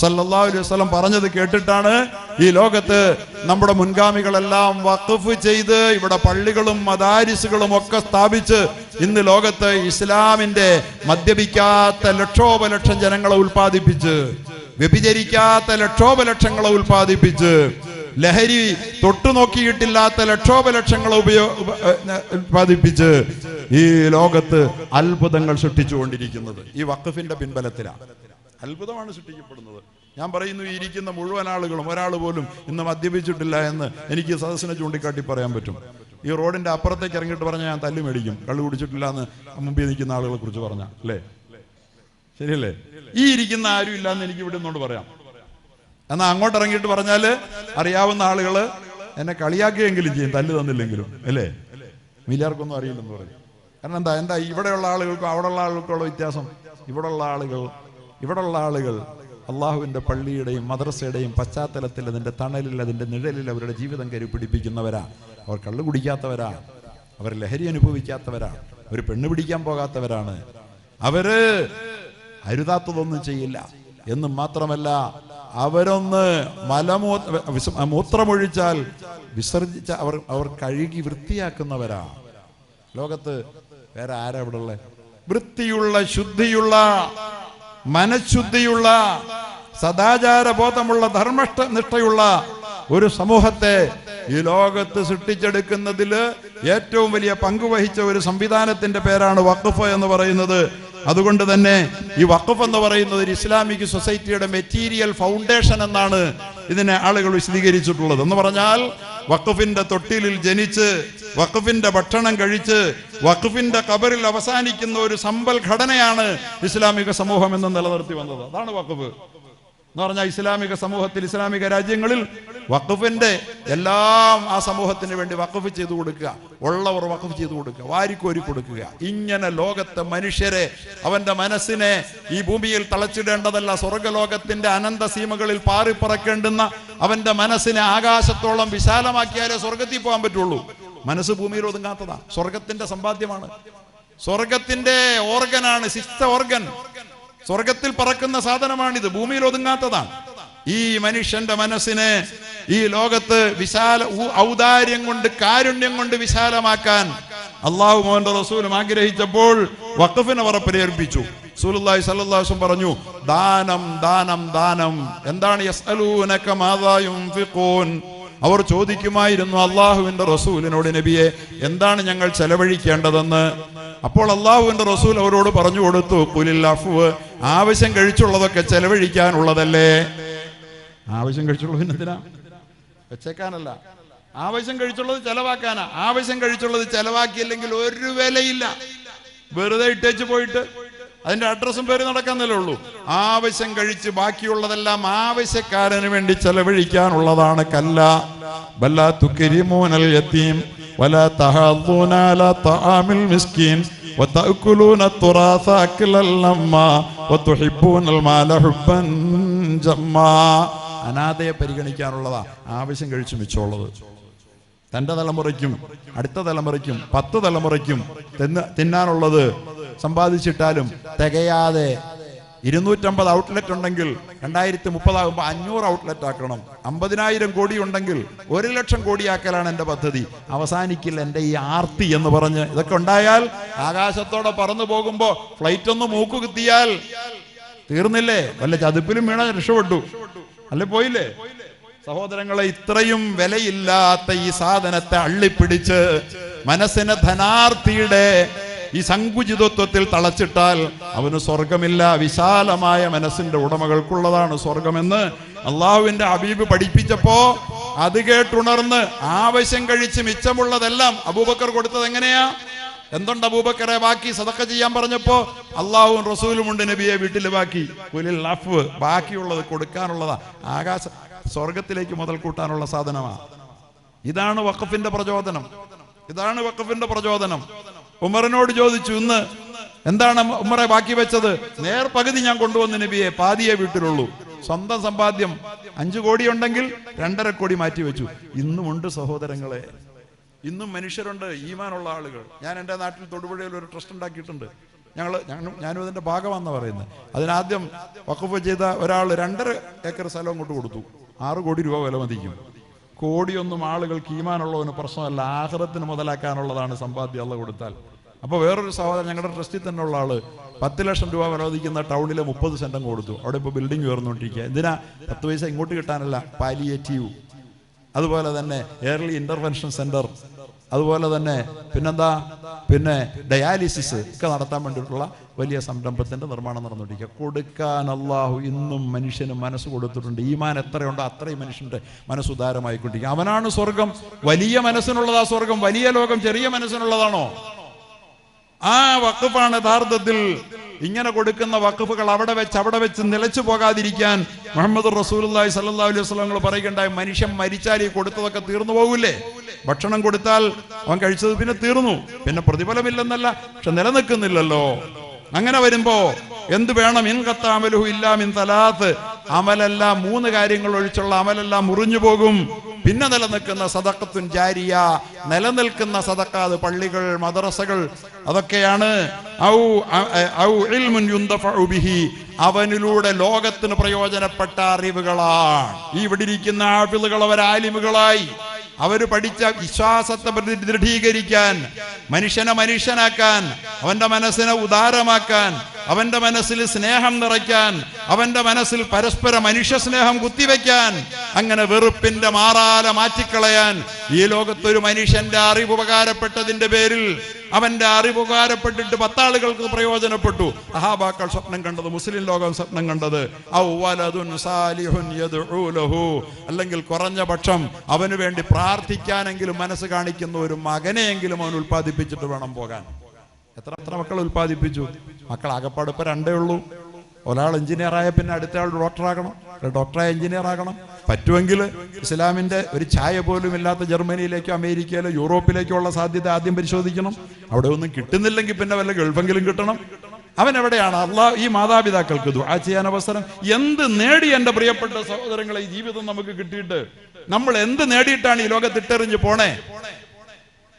സല്ലാ അലൈഹി വസല്ലം പറഞ്ഞത് കേട്ടിട്ടാണ്. ഈ ലോകത്ത് നമ്മുടെ മുൻഗാമികളെല്ലാം വഖഫ് ചെയ്ത് ഇവിടെ പള്ളികളും മദാരിസുകളും ഒക്കെ സ്ഥാപിച്ച് ഇന്ന് ലോകത്ത് ഇസ്ലാമിന്റെ മദ്യപിക്കാത്ത ലക്ഷോപലക്ഷം ജനങ്ങളെ ഉൽപ്പാദിപ്പിച്ച് വ്യഭിചരിക്കാത്ത ലക്ഷോപലക്ഷങ്ങളെ ഉൽപ്പാദിപ്പിച്ച് ലഹരി തൊട്ടു നോക്കിയിട്ടില്ലാത്ത ലക്ഷോപലക്ഷങ്ങളെ ഉപയോ ഉൽപ്പാദിപ്പിച്ച് ഈ ലോകത്ത് അത്ഭുതങ്ങൾ സൃഷ്ടിച്ചുകൊണ്ടിരിക്കുന്നത്. ഈ വഖഫിന്റെ പിൻബലത്തിലാണ് അത്ഭുതമാണ് സൃഷ്ടിക്കപ്പെടുന്നത്. ഞാൻ പറയുന്നു ഇരിക്കുന്ന മുഴുവൻ ആളുകളും ഒരാൾ പോലും ഇന്ന് മദ്യപിച്ചിട്ടില്ല എന്ന് എനിക്ക് സദസ്സിനെ ചൂണ്ടിക്കാട്ടി പറയാൻ പറ്റും. ഈ റോഡിന്റെ അപ്പുറത്തേക്ക് ഇറങ്ങിയിട്ട് പറഞ്ഞാൽ ഞാൻ തല്ലു മേടിക്കും. കള്ളു കുടിച്ചിട്ടില്ല എന്ന് മുമ്പിൽ നിൽക്കുന്ന ആളുകളെ കുറിച്ച് പറഞ്ഞ. അല്ലേ? ശരിയല്ലേ? ഈ ഇരിക്കുന്ന ആരും ഇല്ല എന്ന് എനിക്ക് ഇവിടെ നിന്നോട് പറയാം. എന്നാൽ അങ്ങോട്ട് ഇറങ്ങിയിട്ട് പറഞ്ഞാൽ അറിയാവുന്ന ആളുകൾ എന്നെ കളിയാക്കുകയെങ്കിലും ചെയ്യും തല്ല് തന്നില്ലെങ്കിലും. അല്ലേ? മില്ലാർക്കൊന്നും അറിയില്ലെന്ന് പറയും. കാരണം എന്താ? എന്താ? ഇവിടെയുള്ള ആളുകൾക്കും അവിടെയുള്ള ആളുകൾക്കുള്ള വ്യത്യാസം. ഇവിടെയുള്ള ആളുകൾ ഇവിടെയുള്ള ആളുകൾ അള്ളാഹുവിന്റെ പള്ളിയുടെയും മദ്രസയുടെയും പശ്ചാത്തലത്തിൽ അതിന്റെ തണലിൽ അതിന്റെ നിഴലിൽ അവരുടെ ജീവിതം കരുപിടിപ്പിക്കുന്നവരാ അവർ കള്ളു കുടിക്കാത്തവരാ. അവർ ലഹരി അനുഭവിക്കാത്തവരാ. അവർ പെണ്ണ് പിടിക്കാൻ പോകാത്തവരാണ്. അവർ അരുതാത്തതൊന്നും ചെയ്യില്ല. എന്നും മാത്രമല്ല അവരൊന്ന് മലമൂ മൂത്രമൊഴിച്ചാൽ വിസർജിച്ച അവർ അവർ കഴുകി വൃത്തിയാക്കുന്നവരാ. ലോകത്ത് വേറെ ആരാ ഇവിടെ ഉള്ളത് വൃത്തിയുള്ള ശുദ്ധിയുള്ള മനഃശുദ്ധിയുള്ള സദാചാര ബോധമുള്ള ധർമ്മഷ്ട നിഷ്ഠയുള്ള ഒരു സമൂഹത്തെ ഈ ലോകത്ത് സൃഷ്ടിച്ചെടുക്കുന്നതിൽ ഏറ്റവും വലിയ പങ്കുവഹിച്ച ഒരു സംവിധാനത്തിന്റെ പേരാണ് വഖഫ് എന്ന് പറയുന്നത്. അതുകൊണ്ട് തന്നെ ഈ വഖഫ് എന്ന് പറയുന്നത് ഒരു ഇസ്ലാമിക് സൊസൈറ്റിയുടെ മെറ്റീരിയൽ ഫൗണ്ടേഷൻ എന്നാണ് ഇതിനെ ആളുകൾ വിശദീകരിച്ചിട്ടുള്ളത്. എന്ന് പറഞ്ഞാൽ വഖഫിന്റെ തൊട്ടിലിൽ ജനിച്ച് വഖഫിന്റെ ഭക്ഷണം കഴിച്ച് വഖഫിന്റെ കബറിൽ അവസാനിക്കുന്ന ഒരു സമ്പൽ ഘടനയാണ് ഇസ്ലാമിക സമൂഹം എന്ന് നിലനിർത്തി വന്നത്. അതാണ് വഖഫ്. എന്ന് പറഞ്ഞാൽ ഇസ്ലാമിക സമൂഹത്തിൽ ഇസ്ലാമിക രാജ്യങ്ങളിൽ വഖഫിന്റെ എല്ലാം ആ സമൂഹത്തിന് വേണ്ടി വഖഫ് ചെയ്തു കൊടുക്കുക. ഉള്ളവർ വഖഫ് ചെയ്തു കൊടുക്കുക. വാരിക്കോരി കൊടുക്കുക. ഇങ്ങനെ ലോകത്തെ മനുഷ്യരെ അവന്റെ മനസ്സിനെ ഈ ഭൂമിയിൽ തളച്ചിടേണ്ടതല്ല. സ്വർഗലോകത്തിന്റെ അനന്ത സീമകളിൽ പാറിപ്പറക്കേണ്ടുന്ന അവന്റെ മനസ്സിനെ ആകാശത്തോളം വിശാലമാക്കിയാലേ സ്വർഗത്തിൽ പോകാൻ പറ്റുള്ളൂ. മനസ്സ് ഭൂമിയിൽ ഒതുങ്ങാത്തതാ. സ്വർഗത്തിന്റെ സമ്പാദ്യമാണ്. സ്വർഗത്തിന്റെ ഓർഗനാണ് ശിസ്ത ഓർഗൻ. സ്വർഗത്തിൽ പറക്കുന്ന സാധനമാണിത്. ഭൂമിയിൽ ഒതുങ്ങാത്തതാണ് ഈ മനുഷ്യന്റെ മനസ്സിനെ ഈ ലോകത്ത് വിശാല ഔദാര്യം കൊണ്ട് കാരുണ്യം കൊണ്ട് വിശാലമാക്കാൻ അള്ളാഹു മോഹന്റെ റസൂലും ആഗ്രഹിച്ചപ്പോൾ വഖഫിനെ അവർ പ്രേരിപ്പിച്ചു സൂലുല്ലാഹി സല്ലാസും പറഞ്ഞു ദാനം ദാനം ദാനം. എന്താണ് അവർ ചോദിക്കുമായിരുന്നു അള്ളാഹുവിന്റെ റസൂലിനോട് നബിയെ എന്താണ് ഞങ്ങൾ ചെലവഴിക്കേണ്ടതെന്ന്? അപ്പോൾ അള്ളാഹുവിന്റെ റസൂൽ അവരോട് പറഞ്ഞു കൊടുത്തു കുലിൽ അഫുവ് ആവശ്യം കഴിച്ചുള്ളതൊക്കെ ചെലവഴിക്കാനുള്ളതല്ലേ? ആവശ്യം കഴിച്ചുള്ളത് എന്തിനാ വെച്ചേക്കാനല്ല. ആവശ്യം കഴിച്ചുള്ളത് ചെലവാക്കാനാ. ആവശ്യം കഴിച്ചുള്ളത് ചെലവാക്കിയില്ലെങ്കിൽ ഒരു വിലയില്ല. വെറുതെ ഇട്ടേച്ച് പോയിട്ട് അതിന്റെ അഡ്രസ്സും പേര് നടക്കാന്നല്ലേ ഉള്ളൂ ആവശ്യം കഴിച്ച് ബാക്കിയുള്ളതെല്ലാം ആവശ്യക്കാരന് വേണ്ടി ചെലവഴിക്കാനുള്ളതാണ് കല്ല ബല്ലാ തുക്കരിമൂനൽ യത്തീം ولا تحاضون على طعام المسكين وتأكلون التراث أكلا لما وتحبون المال حبا جما അനാഥയെ പരിഗണിക്കാനുള്ളതാ ആവശ്യം കഴിച്ചു മിച്ചമുള്ളത് തന്റെ തലമുറയ്ക്കും അടുത്ത തലമുറയ്ക്കും പത്ത് തലമുറയ്ക്കും തിന്ന തിന്നാനുള്ളത് സമ്പാദിച്ചിട്ടാലും തികയാതെ ഇരുന്നൂറ്റമ്പത് ഔട്ട്ലെറ്റ് ഉണ്ടെങ്കിൽ രണ്ടായിരത്തി മുപ്പതാകുമ്പോൾ അഞ്ഞൂറ് ഔട്ട്ലെറ്റ് ആക്കണം. അമ്പതിനായിരം കോടി ഉണ്ടെങ്കിൽ ഒരു ലക്ഷം കോടിയാക്കലാണ് എന്റെ പദ്ധതി. അവസാനിക്കില്ല എന്റെ ഈ ആർത്തി എന്ന് പറഞ്ഞ്. ഇതൊക്കെ ഉണ്ടായാൽ ആകാശത്തോടെ പറന്നു പോകുമ്പോൾ ഫ്ലൈറ്റ് ഒന്ന് മൂക്ക് കുത്തിയാൽ തീർന്നില്ലേ? വല്ല ചതുപ്പിലും വീണ രക്ഷപ്പെട്ടു. അല്ലെ പോയില്ലേ? സഹോദരങ്ങളെ ഇത്രയും വിലയില്ലാത്ത ഈ സാധനത്തെ അള്ളിപ്പിടിച്ച് മനസ്സിനെ ധനാർത്ഥിയുടെ ഈ സങ്കുചിതത്വത്തിൽ തളച്ചിട്ടാൽ അവന് സ്വർഗമില്ല. വിശാലമായ മനസ്സിന്റെ ഉടമകൾക്കുള്ളതാണ് സ്വർഗമെന്ന് അള്ളാഹുവിന്റെ ഹബീബ് പഠിപ്പിച്ചപ്പോ അത് കേട്ടുണർന്ന് ആവശ്യം കഴിച്ച് മിച്ചമുള്ളതെല്ലാം അബൂബക്കർ കൊടുത്തത് എങ്ങനെയാ? എന്തുണ്ട് അബൂബക്കറെ ബാക്കി സതക്ക ചെയ്യാൻ പറഞ്ഞപ്പോ അള്ളാഹുവും റസൂലും ഉണ്ട് നബിയെ വീട്ടിൽ ബാക്കി. പുലിൽ അഫ് ബാക്കിയുള്ളത് കൊടുക്കാനുള്ളതാ. ആകാശ സ്വർഗത്തിലേക്ക് മുതൽ കൂട്ടാനുള്ള സാധനമാ. ഇതാണ് വഖഫിന്റെ പ്രചോദനം. ഇതാണ് വഖഫിന്റെ പ്രചോദനം. ഉമറിനോട് ചോദിച്ചു ഇന്ന് എന്താണ് ഉമ്മറെ ബാക്കി വെച്ചത്? നേർ പകുതി ഞാൻ കൊണ്ടുവന്ന് നബിയെ പാതിയെ വീട്ടിലുള്ളൂ. സ്വന്തം സമ്പാദ്യം അഞ്ചു കോടി ഉണ്ടെങ്കിൽ രണ്ടര കോടി മാറ്റി വെച്ചു. ഇന്നുമുണ്ട് സഹോദരങ്ങളെ. ഇന്നും മനുഷ്യരുണ്ട് ഈമാനുള്ള ആളുകൾ. ഞാൻ എന്റെ നാട്ടിൽ തൊടുപുഴയിൽ ഒരു ട്രസ്റ്റ് ഉണ്ടാക്കിയിട്ടുണ്ട്. ഞങ്ങൾ ഞാനും അതിന്റെ ഭാഗമാണെന്ന് പറയുന്നത്. അതിനാദ്യം വഖഫ് ചെയ്ത ഒരാൾ രണ്ടര ഏക്കർ സ്ഥലം അങ്ങോട്ട് കൊടുത്തു. ആറ് കോടി രൂപ വില മതിക്കും. കോടിയൊന്നും ആളുകൾക്ക് ഈമാനുള്ളവന് പ്രശ്നമല്ല. ആഹ്റത്തിന് മുതലാക്കാനുള്ളതാണ് സമ്പാദ്യം അള്ള കൊടുത്താൽ. അപ്പോൾ വേറൊരു സഹോദരൻ ഞങ്ങളുടെ ട്രസ്റ്റിൽ തന്നെ ഉള്ള ആൾ പത്ത് ലക്ഷം രൂപ വിനോദിക്കുന്ന ടൗണിലെ മുപ്പത് സെന്റം കൊടുത്തു. അവിടെ ഇപ്പോൾ ബിൽഡിംഗ് ഉയർന്നുകൊണ്ടിരിക്കുക. എന്തിനാ? പത്ത് പൈസ ഇങ്ങോട്ട് കിട്ടാനല്ല പാലിയേറ്റീവ് അതുപോലെ തന്നെ എയർലി ഇന്റർവെൻഷൻ സെന്റർ അതുപോലെ തന്നെ പിന്നെന്താ? പിന്നെ ഡയാലിസിസ് ഒക്കെ നടത്താൻ വേണ്ടിയിട്ടുള്ള വലിയ സംരംഭത്തിന്റെ നിർമ്മാണം നടന്നുകൊണ്ടിരിക്കുക. കൊടുക്കാൻ അള്ളാഹു ഇന്നും മനുഷ്യന് മനസ്സ് കൊടുത്തിട്ടുണ്ട്. ഈമാൻ എത്രയുണ്ടോ അത്രയും മനുഷ്യന്റെ മനസ്സുദാരമായിക്കൊണ്ടിരിക്കുക അവനാണ് സ്വർഗം. വലിയ മനസ്സിനുള്ളതാ സ്വർഗം. വലിയ ലോകം ചെറിയ മനസ്സിനുള്ളതാണോ? ആ വഖഫാണ് യഥാർത്ഥത്തിൽ ഇങ്ങനെ കൊടുക്കുന്ന വഖഫുകൾ അവിടെ വെച്ച് അവിടെ വെച്ച് നിലച്ചു പോകാതിരിക്കാൻ മുഹമ്മദ് റസൂലി സല്ലാ അലൈഹി വസ്ലങ്ങൾ പറയുകയുണ്ടായി മനുഷ്യൻ മരിച്ചാൽ ഈ കൊടുത്തതൊക്കെ തീർന്നു പോകില്ലേ ഭക്ഷണം കൊടുത്താൽ അവൻ കഴിച്ചത് പിന്നെ തീർന്നു പിന്നെ പ്രതിഫലമില്ലെന്നല്ല പക്ഷെ നിലനിൽക്കുന്നില്ലല്ലോ. അങ്ങനെ വരുമ്പോ എന്ത് വേണം? ഇൻ കത്ത അമലുഹു ഇല്ലാ ഇല്ലാമിൻ തലാത്ത് അമലെല്ലാം മൂന്ന് കാര്യങ്ങൾ ഒഴിച്ചുള്ള അമലെല്ലാം മുറിഞ്ഞു പോകും. പിന്നെ നിലനിൽക്കുന്ന സദക്കത്തുൻ ജാരിയ നിലനിൽക്കുന്ന സദക്ക അത് പള്ളികൾ മദ്രസകൾ അതൊക്കെയാണ് ഔ ഔ ഇൽമുൻ ബിഹി. അവനിലൂടെ ലോകത്തിന് പ്രയോജനപ്പെട്ട അറിവുകളാണ് ഈ ഇവിടെ ഇരിക്കുന്ന ആഫിലുകൾ അവർ ആലിമുകളായി അവർ പഠിച്ച വിശ്വാസത്തെ ദൃഢീകരിക്കാൻ മനുഷ്യനെ മനുഷ്യനാക്കാൻ അവന്റെ മനസ്സിനെ ഉദാരമാക്കാൻ അവന്റെ മനസ്സിൽ സ്നേഹം നിറയ്ക്കാൻ അവന്റെ മനസ്സിൽ പരസ്പര മനുഷ്യ സ്നേഹം കുത്തിവെക്കാൻ അങ്ങനെ വെറുപ്പിന്റെ മാറാല മാറ്റിക്കളയാൻ ഈ ലോകത്തൊരു മനുഷ്യന്റെ അറിവ് ഉപകാരപ്പെട്ടതിന്റെ പേരിൽ അവന്റെ അറിവ് ഉപകാരപ്പെട്ടിട്ട് പത്താളുകൾക്ക് പ്രയോജനപ്പെട്ടു. അഹാബാക്കൾ സ്വപ്നം കണ്ടത് മുസ്ലിം ലോകം സ്വപ്നം കണ്ടത് അല്ലെങ്കിൽ കുറഞ്ഞ പക്ഷം അവന് വേണ്ടി പ്രാർത്ഥിക്കാനെങ്കിലും മനസ്സ് കാണിക്കുന്ന ഒരു മകനെയെങ്കിലും അവൻ ഉൽപ്പാദിപ്പിച്ചിട്ട് വേണം പോകാൻ. എത്ര എത്ര മക്കൾ ഉൽപ്പാദിപ്പിച്ചു? മക്കൾ ആകപ്പാട് ഇപ്പൊ രണ്ടേ ഉള്ളൂ. ഒരാൾ എഞ്ചിനീയർ ആയ പിന്നെ അടുത്ത ആൾ ഡോക്ടറാകണം ഡോക്ടറായ എഞ്ചിനീയർ ആകണം. പറ്റുമെങ്കിൽ ഇസ്ലാമിന്റെ ഒരു ഛായ പോലും ഇല്ലാത്ത ജർമ്മനിയിലേക്കോ അമേരിക്കയിലോ യൂറോപ്പിലേക്കോ ഉള്ള സാധ്യത ആദ്യം പരിശോധിക്കണം. അവിടെ ഒന്നും കിട്ടുന്നില്ലെങ്കിൽ പിന്നെ വല്ല ഗൾഫെങ്കിലും കിട്ടണം. അവൻ എവിടെയാണ്? അള്ളാഹ് ഈ മാതാപിതാക്കൾക്ക് ദുആ ചെയ്യാൻ അവസരം. എന്ത് നേടി എന്റെ പ്രിയപ്പെട്ട സഹോദരങ്ങളെ ഈ ജീവിതം നമുക്ക് കിട്ടിയിട്ട്? നമ്മൾ എന്ത് നേടിയിട്ടാണ് ഈ ലോകത്തിട്ടെറിഞ്ഞ് പോണേ?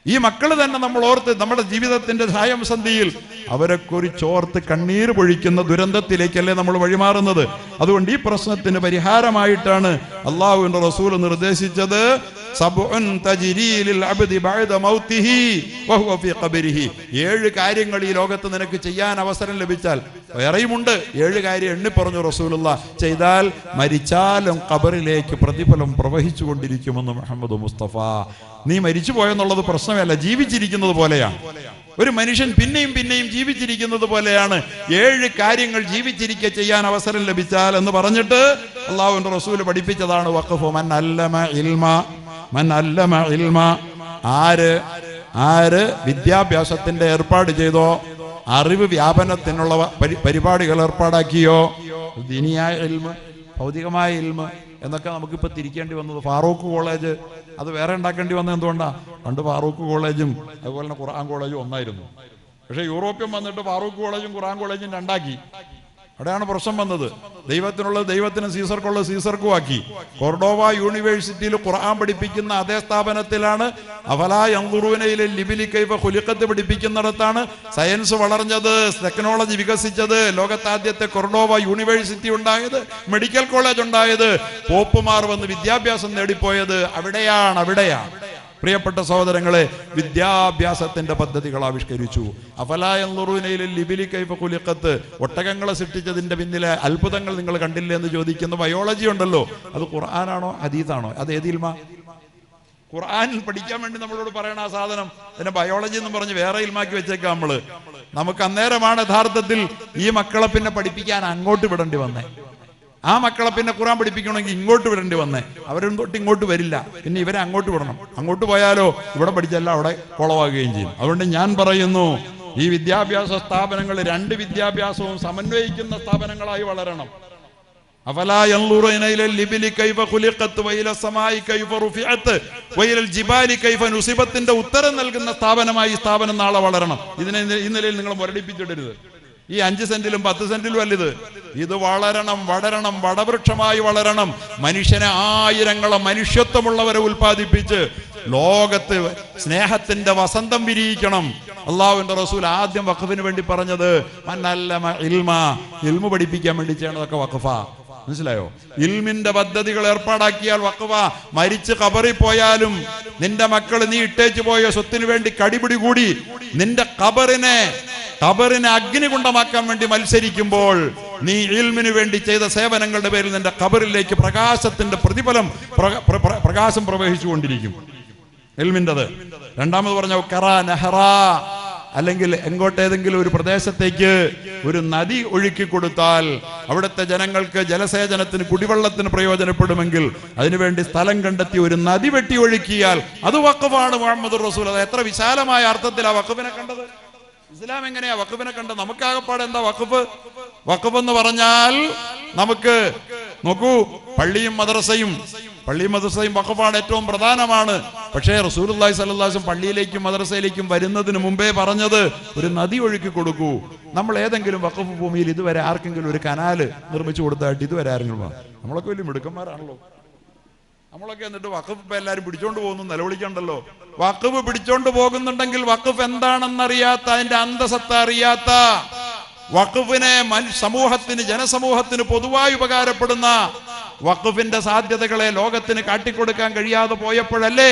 ഈ മക്കൾ തന്നെ നമ്മൾ ഓർത്ത് നമ്മുടെ ജീവിതത്തിന്റെ സന്ധിയിൽ അവരെ കുറിച്ചോർത്ത് കണ്ണീർ പൊഴിക്കുന്ന ദുരന്തത്തിലേക്കല്ലേ നമ്മൾ വഴിമാറുന്നത്. അതുകൊണ്ട് ഈ പ്രശ്നത്തിന് പരിഹാരമായിട്ടാണ് അള്ളാഹുവിന്റെ റസൂൽ നിർദ്ദേശിച്ചത്. അബ്ദി ബഅദ മൗതിഹി ഫീ ഖബരിഹി. ഏഴ് കാര്യങ്ങൾ ഈ ലോകത്ത് നിനക്ക് ചെയ്യാൻ അവസരം ലഭിച്ചാൽ വേറെയുമുണ്ട്. ഏഴ് കാര്യം എണ്ണി പറഞ്ഞു റസൂലുള്ള. ചെയ്താൽ മരിച്ചാലും ഖബറിലേക്ക് പ്രതിഫലം പ്രവഹിച്ചു കൊണ്ടിരിക്കുമെന്ന് മുഹമ്മദ് മുസ്തഫ. നീ മരിച്ചു പോയെന്നുള്ളത് പ്രശ്നമല്ല ജീവിച്ചിരിക്കുന്നത് പോലെയാണ്. ഒരു മനുഷ്യൻ പിന്നെയും പിന്നെയും ജീവിച്ചിരിക്കുന്നത് പോലെയാണ്. ഏഴ് കാര്യങ്ങൾ ജീവിച്ചിരിക്കെ ചെയ്യാൻ അവസരം ലഭിച്ചാൽ എന്ന് പറഞ്ഞിട്ട് അള്ളാഹുവിന്റെ റസൂൽ പഠിപ്പിച്ചതാണ് വഖഫ് മൻ അല്ലമ ഇൽമ. മൻ ഇൽമ. ആര്? ആര് വിദ്യാഭ്യാസത്തിന്റെ ഏർപ്പാട് ചെയ്തോ? അറിവ് വ്യാപനത്തിനുള്ള പരിപാടികൾ ഏർപ്പാടാക്കിയോ? ദിനിയായ ഇൽമ ഭൗതികമായ ഇൽമ എന്നൊക്കെ നമുക്കിപ്പോൾ തിരിക്കേണ്ടി വന്നത്. ഫാറൂഖ് കോളേജ് അത് വേറെ ഉണ്ടാക്കേണ്ടി വന്നത് എന്തുകൊണ്ടാണ് പണ്ട് ഫാറൂഖ് കോളേജും അതുപോലെ തന്നെ ഖുർആൻ കോളേജും ഒന്നായിരുന്നു. പക്ഷേ യൂറോപ്യൻ വന്നിട്ട് ഫാറൂഖ് കോളേജും ഖുർആൻ കോളേജും രണ്ടാക്കി. അവിടെയാണ് പ്രശ്നം വന്നത്. ദൈവത്തിനുള്ളത് ദൈവത്തിന് സീസർക്കുള്ളത് സീസർക്കും ആക്കി കൊർഡോവ യൂണിവേഴ്സിറ്റിയിൽ ഖുർആൻ പഠിപ്പിക്കുന്ന അതേ സ്ഥാപനത്തിലാണ് അഫലാ യങ്കുറുവിനയിലെ ലിബിലി കൈഫ ഹുലിക്കത്ത് പഠിപ്പിക്കുന്നിടത്താണ് സയൻസ് വളർന്നത് ടെക്നോളജി വികസിച്ചത് ലോകത്താദ്യത്തെ കൊർഡോവ യൂണിവേഴ്സിറ്റി ഉണ്ടായത് മെഡിക്കൽ കോളേജ് ഉണ്ടായത് പോപ്പുമാർ വന്ന് വിദ്യാഭ്യാസം നേടിപ്പോയത് അവിടെയാണ് അവിടെയാണ്. പ്രിയപ്പെട്ട സഹോദരങ്ങളെ വിദ്യാഭ്യാസത്തിന്റെ പദ്ധതികൾ ആവിഷ്കരിച്ചു. കുലിക്കത്ത് ഒട്ടകങ്ങളെ സൃഷ്ടിച്ചതിന്റെ പിന്നിലെ അത്ഭുതങ്ങൾ നിങ്ങൾ കണ്ടില്ലേ എന്ന് ചോദിക്കുന്ന ബയോളജി ഉണ്ടല്ലോ. അത് ഖുർആനാണോ അതീതാണോ അത് ഏതിൽമ ഖുർആനിൽ പഠിക്കാൻ വേണ്ടി നമ്മളോട് പറയണ ആ സാധനം. അതിനെ ബയോളജി എന്ന് പറഞ്ഞ് വേറെ ഇൽമാക്കി വെച്ചേക്കാം നമ്മൾ. നമുക്ക് അന്നേരമാണ് യഥാർത്ഥത്തിൽ ഈ മക്കളെ പിന്നെ പഠിപ്പിക്കാൻ അങ്ങോട്ട് വിടേണ്ടി വന്നേ. ആ മക്കളെ പിന്നെ ഖുറാൻ പഠിപ്പിക്കണമെങ്കിൽ ഇങ്ങോട്ട് വിടേണ്ടി വന്നേ. അവരും തൊട്ട് ഇങ്ങോട്ട് വരില്ല. പിന്നെ ഇവരെ അങ്ങോട്ട് വിടണം. അങ്ങോട്ട് പോയാലോ ഇവിടെ പഠിച്ചല്ല അവിടെ കുളമാകുകയും ചെയ്യും. അതുകൊണ്ട് ഞാൻ പറയുന്നു ഈ വിദ്യാഭ്യാസ സ്ഥാപനങ്ങൾ രണ്ട് വിദ്യാഭ്യാസവും സമന്വയിക്കുന്ന സ്ഥാപനങ്ങളായി വളരണം. ഉത്തരം നൽകുന്ന സ്ഥാപനമായി സ്ഥാപനം നാളെ വളരണം. ഇതിനെ ഈ നിലയിൽ നിങ്ങൾ മുരടിപ്പിച്ചിടരുത്. ഈ അഞ്ച് സെന്റിലും പത്ത് സെന്റിലും അല്ലിത്? ഇത് ഇത് വളരണം വളരണം വടവൃക്ഷമായി വളരണം. മനുഷ്യനെ ആയിരങ്ങളെ മനുഷ്യത്വമുള്ളവരെ ഉൽപ്പാദിപ്പിച്ച് ലോകത്ത് സ്നേഹത്തിന്റെ വസന്തം വിരിയിക്കണം. അള്ളാഹുവിന്റെ റസൂൽ ആദ്യം വഖഫിന് വേണ്ടി പറഞ്ഞത് മന്നല്ലമ ഇൽമ. പഠിപ്പിക്കാൻ വേണ്ടി ചെയ്യണതൊക്കെ വഖഫ. മനസ്സിലായോ? ഇൽമിന്റെ പദ്ധതികൾ ഏർപ്പാടാക്കിയാൽ വഖഫ. മരിച്ച് കബറി പോയാലും നിന്റെ മക്കൾ നീ ഇട്ടേച്ചു പോയ സ്വത്തിന് വേണ്ടി കടിപിടി കൂടി. നിന്റെ കബറിനെ കബറിനെ അഗ്നികുണ്ടമാക്കാൻ വേണ്ടി മത്സരിക്കുമ്പോൾ നീ ഇൽമിനു വേണ്ടി ചെയ്ത സേവനങ്ങളുടെ പേരിൽ നിന്റെ ഖബറിലേക്ക് പ്രകാശത്തിന്റെ പ്രതിഫലം പ്രക- പ്ര- പ്ര- പ്രകാശം പ്രവഹിച്ചുകൊണ്ടിരിക്കും. എൽമിന്റെത് രണ്ടാമത് പറഞ്ഞ കറ നെഹ്റ. അല്ലെങ്കിൽ എങ്ങോട്ടേതെങ്കിലും ഒരു പ്രദേശത്തേക്ക് ഒരു നദി ഒഴുക്കി കൊടുത്താൽ അവിടുത്തെ ജനങ്ങൾക്ക് ജലസേചനത്തിന് കുടിവെള്ളത്തിന് പ്രയോജനപ്പെടുമെങ്കിൽ അതിനുവേണ്ടി സ്ഥലം കണ്ടെത്തി ഒരു നദി വെട്ടി ഒഴുക്കിയാൽ അത് വക്കഫാണ് മുഹമ്മദ് റസൂൽ. അത് എത്ര വിശാലമായ അർത്ഥത്തിൽ ആ വക്കഫിനെ കണ്ടത്. ഇസ്ലാം എങ്ങനെയാ വഖഫിനെ കണ്ട് നമുക്കാകപ്പാട് എന്താ വഖഫ്? വഖഫ് എന്ന് പറഞ്ഞാൽ നമുക്ക് നോക്കൂ പള്ളിയും മദ്രസയും പള്ളിയും മദ്രസയും വഖഫാണ് ഏറ്റവും പ്രധാനമാണ്. പക്ഷേ അലൈഹി വസല്ലം പള്ളിയിലേക്കും മദ്രസയിലേക്കും വരുന്നതിന് മുമ്പേ പറഞ്ഞത് ഒരു നദി ഒഴുക്കി കൊടുക്കൂ. നമ്മൾ ഏതെങ്കിലും വഖഫ് ഭൂമിയിൽ ഇതുവരെ ആർക്കെങ്കിലും ഒരു കനാല് നിർമ്മിച്ചു കൊടുത്തായിട്ട് ഇതുവരെ ആരെങ്കിലും? നമ്മളൊക്കെ വലിയ മിടുക്കന്മാരാണല്ലോ. നമ്മളൊക്കെ എന്നിട്ട് വഖഫ് ഇപ്പൊ എല്ലാരും പിടിച്ചോണ്ട് പോകുന്നു നിലവിളിക്കണ്ടല്ലോ. വഖഫ് പിടിച്ചോണ്ട് പോകുന്നുണ്ടെങ്കിൽ വഖഫ് എന്താണെന്നറിയാത്ത അതിന്റെ അന്തസത്ത അറിയാത്ത വഖഫിനെ സമൂഹത്തിന് ജനസമൂഹത്തിന് പൊതുവായി ഉപകാരപ്പെടുന്ന വഖഫിന്റെ സാധ്യതകളെ ലോകത്തിന് കാട്ടിക്കൊടുക്കാൻ കഴിയാതെ പോയപ്പോഴല്ലേ?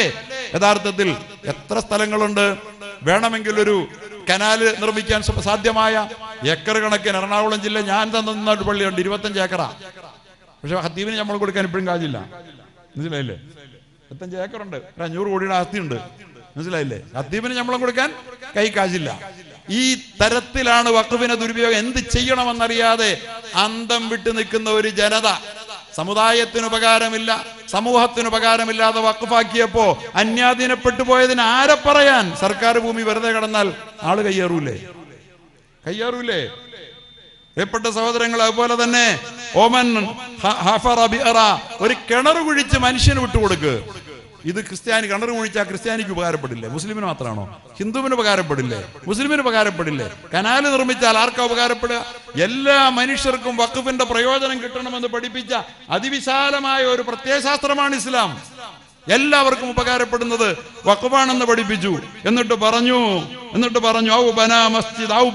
യഥാർത്ഥത്തിൽ എത്ര സ്ഥലങ്ങളുണ്ട്? വേണമെങ്കിൽ ഒരു കനാല് നിർമ്മിക്കാൻ സാധ്യമായ ഏക്കർ കണക്കിന് എറണാകുളം ജില്ല ഞാൻ തന്ന പള്ളിയുണ്ട് ഇരുപത്തഞ്ച് ഏക്കറ. പക്ഷെ ഹത്തീബിന് നമ്മൾ കൊടുക്കാൻ ഇപ്പോഴും കാശില്ല മനസ്സിലായില്ലേ? ഇരുപത്തഞ്ച് ഏക്കറുണ്ട്. ഒരു അഞ്ഞൂറ് കോടിയുടെ ആസ്തിയുണ്ട്. മനസ്സിലായില്ലേ? ഹത്തീബിന് ശമ്പളം കൊടുക്കാൻ കൈ കാശില്ല. ഈ തരത്തിലാണ് വഖഫിനെ ദുരുപയോഗം. എന്ത് ചെയ്യണമെന്നറിയാതെ അന്തം വിട്ട് നിൽക്കുന്ന ഒരു ജനത സമുദായത്തിന് ഉപകാരമില്ല സമൂഹത്തിന് ഉപകാരമില്ലാതെ വക്കുഫാക്കിയപ്പോ അന്യാധീനപ്പെട്ടു പോയതിന് ആരെ പറയാൻ സർക്കാർ ഭൂമി വെറുതെ കടന്നാൽ ആൾ കയ്യേറൂലേ? കയ്യേറൂലേ? പ്രിയപ്പെട്ട സഹോദരങ്ങൾ അതുപോലെ തന്നെ ഓമൻ ഒരു കിണർ കുഴിച്ച് മനുഷ്യന് വിട്ടുകൊടുക്ക്. ഇത് ക്രിസ്ത്യാനി കിണർ കുഴിച്ചാൽ ക്രിസ്ത്യാനിക്ക് ഉപകാരപ്പെടില്ലേ? മുസ്ലിമിന് മാത്രമാണോ ഹിന്ദുവിന് ഉപകാരപ്പെടില്ലേ? മുസ്ലിമിന് ഉപകാരപ്പെടില്ലേ? കനാല് നിർമ്മിച്ചാൽ ആർക്കാ ഉപകാരപ്പെടുക? എല്ലാ മനുഷ്യർക്കും വഖഫിന്റെ പ്രയോജനം കിട്ടണമെന്ന് പഠിപ്പിച്ച അതിവിശാലമായ ഒരു പ്രത്യയശാസ്ത്രമാണ് ഇസ്ലാം. എല്ലാവർക്കും ഉപകാരപ്പെടുന്നത് വഖഫാണെന്ന് പഠിപ്പിച്ചു. എന്നിട്ട് പറഞ്ഞു എന്നിട്ട് പറഞ്ഞു ഔ ബനാ മസ്ജിദ് ഔ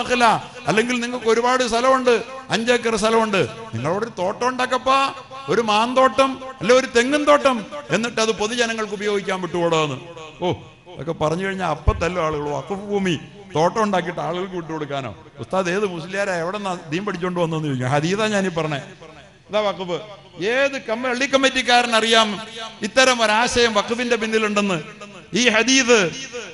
നഖ്ല അല്ലെങ്കിൽ നിങ്ങൾക്ക് ഒരുപാട് സ്ഥലമുണ്ട് അഞ്ചേക്കർ സ്ഥലമുണ്ട്. നിങ്ങളോട് തോട്ടം ഉണ്ടാക്കപ്പാ. ഒരു മാന്തോട്ടം അല്ലെ ഒരു തെങ്ങും തോട്ടം എന്നിട്ട് അത് പൊതുജനങ്ങൾക്ക് ഉപയോഗിക്കാൻ വിട്ടുകൂടാന്ന്. ഓ അതൊക്കെ പറഞ്ഞു കഴിഞ്ഞാൽ അപ്പത്തല്ലോ ആളുകൾ വഖഫ് ഭൂമി തോട്ടം ഉണ്ടാക്കിയിട്ട് ആളുകൾക്ക് വിട്ടുകൊടുക്കാനോ ഉസ്താദ് ഏത് മുസ്ലിയാരാ? എവിടെ ദീൻ പഠിച്ചോണ്ട് വന്നെന്ന് ചോദിക്കാം. ഹരീത ഞാനീ പറഞ്ഞേ. ഇതാ വഖഫ്. ഏത് കമ്മ പള്ളി കമ്മിറ്റിക്കാരൻ അറിയാം ഇത്തരം ഒരാശയം വഖഫിന്റെ പിന്നിലുണ്ടെന്ന്. ഈ ഹദീദ്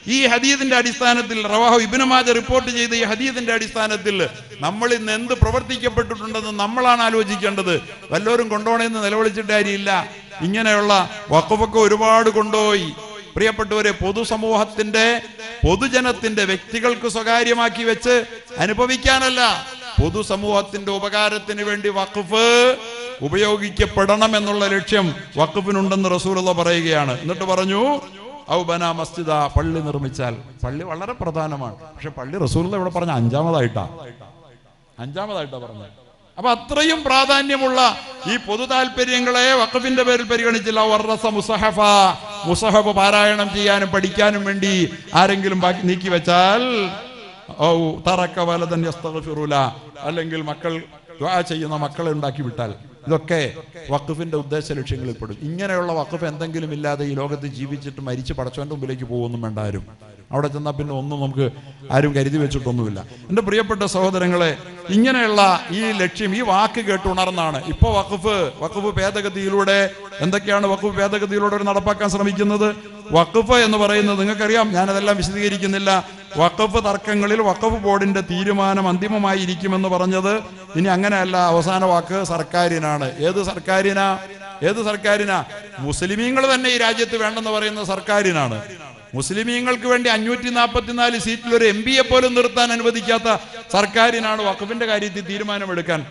ഈ ഹദീദിന്റെ അടിസ്ഥാനത്തിൽ റവാഹു ഇബ്നു മാജ റിപ്പോർട്ട് ചെയ്ത ഈ ഹദീദിന്റെ അടിസ്ഥാനത്തിൽ നമ്മൾ ഇന്ന് എന്ത് പ്രവർത്തിക്കപ്പെട്ടിട്ടുണ്ടെന്ന് നമ്മളാണ് ആലോചിക്കേണ്ടത്. വല്ലവരും കൊണ്ടോണെന്ന് നിലവിളിച്ചിട്ട് കാര്യമില്ല. ഇങ്ങനെയുള്ള വഖഫൊക്കെ ഒരുപാട് കൊണ്ടുപോയി. പ്രിയപ്പെട്ടവരെ പൊതുസമൂഹത്തിന്റെ പൊതുജനത്തിന്റെ വ്യക്തികൾക്ക് സ്വകാര്യമാക്കി വെച്ച് അനുഭവിക്കാനല്ല. പൊതുസമൂഹത്തിന്റെ ഉപകാരത്തിന് വേണ്ടി വഖഫ് ഉപയോഗിക്കപ്പെടണം എന്നുള്ള ലക്ഷ്യം വഖഫിനുണ്ടെന്ന് റസൂലുള്ള പറയുകയാണ്. എന്നിട്ട് പറഞ്ഞു ഔ ബന മസ്ജിദ പള്ളി നിർമ്മിച്ചാൽ. പള്ളി വളരെ പ്രധാനമാണ്. പക്ഷെ പള്ളി റസൂലുള്ള ഇവിടെ പറഞ്ഞ അഞ്ചാമതായിട്ടാ. അഞ്ചാമതായിട്ടാ പറഞ്ഞത്. അപ്പൊ അത്രയും പ്രാധാന്യമുള്ള ഈ പൊതു താല്പര്യങ്ങളെ വഖഫിന്റെ പേരിൽ പരിഗണിച്ചില്ല. വർറസ മുസഹഫ. മുസഹഫ് പാരായണം ചെയ്യാനും പഠിക്കാനും വേണ്ടി ആരെങ്കിലും ബാക്കി നീക്കി വെച്ചാൽ തറക്ക വലതൻ അല്ലെങ്കിൽ മക്കൾ ചെയ്യുന്ന മക്കളെ ഉണ്ടാക്കി വിട്ടാൽ. ഇതൊക്കെ വഖഫിന്റെ ഉദ്ദേശ ലക്ഷ്യങ്ങളിൽ പെടും. ഇങ്ങനെയുള്ള വഖഫ് എന്തെങ്കിലും ഇല്ലാതെ ഈ ലോകത്ത് ജീവിച്ചിട്ട് മരിച്ച് പടച്ചവന്റെ മുമ്പിലേക്ക് പോകുന്നു വേണ്ട ആരും. അവിടെ ചെന്നാൽ പിന്നെ ഒന്നും നമുക്ക് ആരും കരുതി വെച്ചിട്ടൊന്നുമില്ല. എന്റെ പ്രിയപ്പെട്ട സഹോദരങ്ങളെ ഇങ്ങനെയുള്ള ഈ ലക്ഷ്യം ഈ വാക്ക് കേട്ട് ഉണർന്നാണ്. ഇപ്പൊ വഖഫ് വഖഫ് ഭേദഗതിയിലൂടെ എന്തൊക്കെയാണ് വഖഫ് ഭേദഗതിയിലൂടെ നടപ്പാക്കാൻ ശ്രമിക്കുന്നത്? വഖഫ് എന്ന് പറയുന്നത് നിങ്ങൾക്കറിയാം ഞാനതെല്ലാം വിശദീകരിക്കുന്നില്ല. വഖഫ് തർക്കങ്ങളിൽ വഖഫ് ബോർഡിന്റെ തീരുമാനം അന്തിമമായി ഇരിക്കുമെന്ന് പറഞ്ഞത് ഇനി അങ്ങനെയല്ല. അവസാന വാക്ക് സർക്കാരിനാണ്. ഏത് സർക്കാരിനാ? ഏത് സർക്കാരിനാ? മുസ്ലിമീങ്ങൾ തന്നെ ഈ രാജ്യത്ത് വേണ്ടെന്ന് പറയുന്ന സർക്കാരിനാണ്. മുസ്ലിമീങ്ങൾക്ക് വേണ്ടി അഞ്ഞൂറ്റി നാൽപ്പത്തിനാല് സീറ്റിൽ ഒരു എം പിയെ പോലും നിർത്താൻ അനുവദിക്കാത്ത സർക്കാരിനാണ് വഖഫിന്റെ കാര്യത്തിൽ തീരുമാനമെടുക്കാൻ